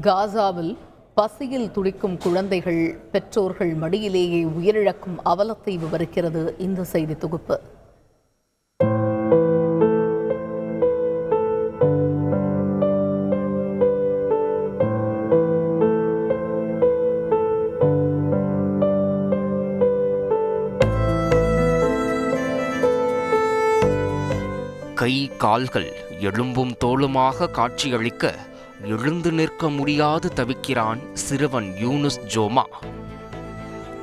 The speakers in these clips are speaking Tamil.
காசாவில் பசியில் துடிக்கும் குழந்தைகள் பெற்றோர்கள் மடியிலேயே உயிரிழக்கும் அவலத்தை விவரிக்கிறது இந்த செய்தி தொகுப்பு. கை கால்கள் எலும்பும் தோளுமாக காட்சியளிக்க எழுந்து நிற்க முடியாது தவிக்கிறான் சிறுவன் யூனுஸ் ஜோமா.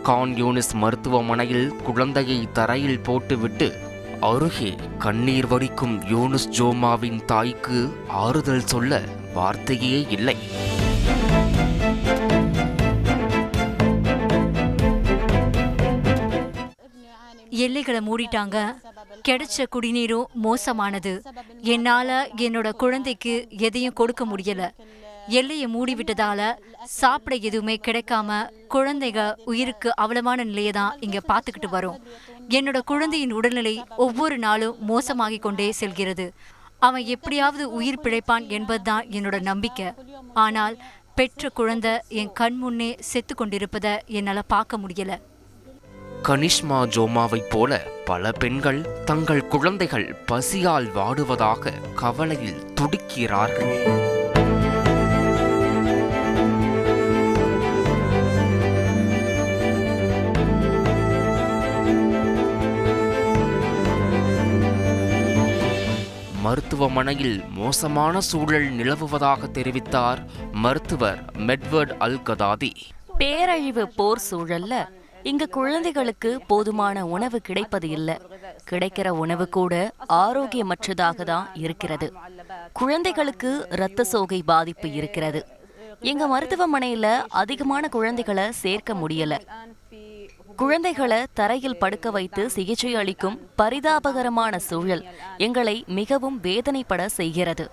கான் யூனிஸ் மருத்துவமனையில் குழந்தையை தரையில் போட்டுவிட்டு அருகே கண்ணீர் வடிக்கும் யூனுஸ் ஜோமாவின் தாய்க்கு ஆறுதல் சொல்ல வார்த்தையே இல்லை. எல்லைகளை மூடிட்டாங்க. கிடைச்ச குடிநீரும் மோசமானது. என்னால என்னோட குழந்தைக்கு எதையும் கொடுக்க முடியல. எல்லையை மூடிவிட்டதால சாப்பிட எதுவுமே கிடைக்காம குழந்தைங்க உயிருக்கு அவலமான நிலையை தான் இங்க பாத்துக்கிட்டு வரோம். என்னோட குழந்தையின் உடல்நிலை ஒவ்வொரு நாளும் மோசமாகிக் கொண்டே செல்கிறது. அவன் எப்படியாவது உயிர் பிழைப்பான் என்பதுதான் என்னோட நம்பிக்கை. ஆனால் பெற்ற குழந்தை என் கண் முன்னே செத்து கொண்டிருப்பதை என்னால் பார்க்க முடியலை. கனிஷ்மா ஜோமாவைப் போல பல பெண்கள் தங்கள் குழந்தைகள் பசியால் வாடுவதாக கவலையில் துடிக்கிறார்கள். மருத்துவமனையில் மோசமான சூழல் நிலவுவதாக தெரிவித்தார் மருத்துவர் மெட்வர்ட் அல் கதாதி பேரழிவு போர் சூழல்ல இங்கு குழந்தைகளுக்கு போதுமான உணவு கிடைப்பது இல்ல. கிடைக்கிற உணவு கூட ஆரோக்கியமற்றதாக தான் இருக்கிறது. குழந்தைகளுக்கு இரத்த சோகை பாதிப்பு இருக்கிறது. எங்க மருத்துவமனையில அதிகமான குழந்தைகளை சேர்க்க முடியல. குழந்தைகளை தரையில் படுக்க வைத்து சிகிச்சை அளிக்கும் பரிதாபகரமான சூழல் எங்களை மிகவும் வேதனைப்பட செய்கிறது.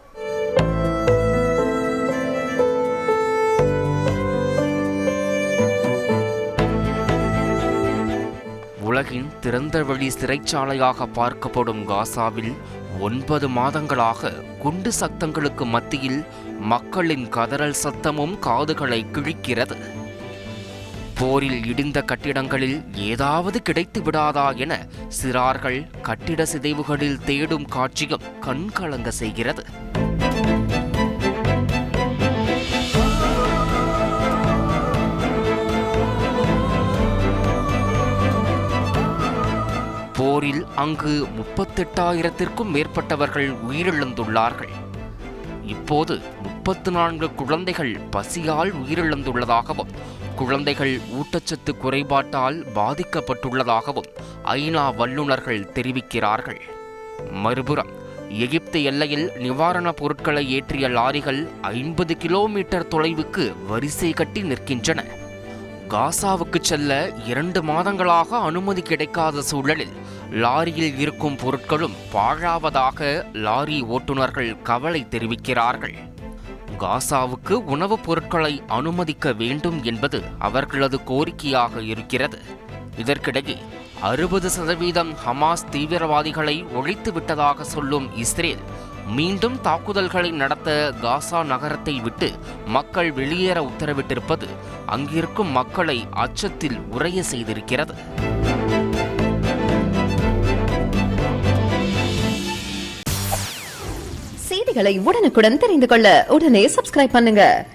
உலகின் திறந்தவெளி சிறைச்சாலையாக பார்க்கப்படும் காசாவில் ஒன்பது மாதங்களாக குண்டு சத்தங்களுக்கு மத்தியில் மக்களின் கதறல் சத்தமும் காதுகளை கிழிக்கிறது. போரில் இடிந்த கட்டிடங்களில் ஏதாவது கிடைத்து விடாதா என சிறார்கள் கட்டிட சிதைவுகளில் தேடும் காட்சியும் கண்கலங்க செய்கிறது. போரில் அங்கு முப்பத்தெட்டாயிரத்திற்கும் மேற்பட்டவர்கள் உயிரிழந்துள்ளார்கள். இப்போது முப்பத்து நான்கு குழந்தைகள் பசியால் உயிரிழந்துள்ளதாகவும் குழந்தைகள் ஊட்டச்சத்து குறைபாட்டால் பாதிக்கப்பட்டுள்ளதாகவும் ஐநா வல்லுநர்கள் தெரிவிக்கிறார்கள். மறுபுறம் எகிப்து எல்லையில் நிவாரணப் பொருட்களை ஏற்றிய லாரிகள் ஐம்பது கிலோமீட்டர் தொலைவுக்கு வரிசை கட்டி நிற்கின்றன. காசாவுக்கு செல்ல இரண்டு மாதங்களாக அனுமதி கிடைக்காத சூழலில் லாரியில் இருக்கும் பொருட்களும் பாழாவதாக லாரி ஓட்டுநர்கள் கவலை தெரிவிக்கிறார்கள். காசாவுக்கு உணவுப் பொருட்களை அனுமதிக்க வேண்டும் என்பது அவர்களது கோரிக்கையாக இருக்கிறது. இதற்கிடையே அறுபது சதவீதம் ஹமாஸ் தீவிரவாதிகளை ஒழித்து விட்டதாக சொல்லும் இஸ்ரேல் மீண்டும் தாக்குதல்களை நடத்த காசா நகரத்தை விட்டு மக்கள் வெளியேற உத்தரவிட்டிருப்பது அங்கிருக்கும் மக்களை அச்சத்தில் உறைய செய்திருக்கிறது. செய்திகளை உடனுக்குடன் தெரிந்து கொள்ள உடனே சப்ஸ்கிரைப் பண்ணுங்க.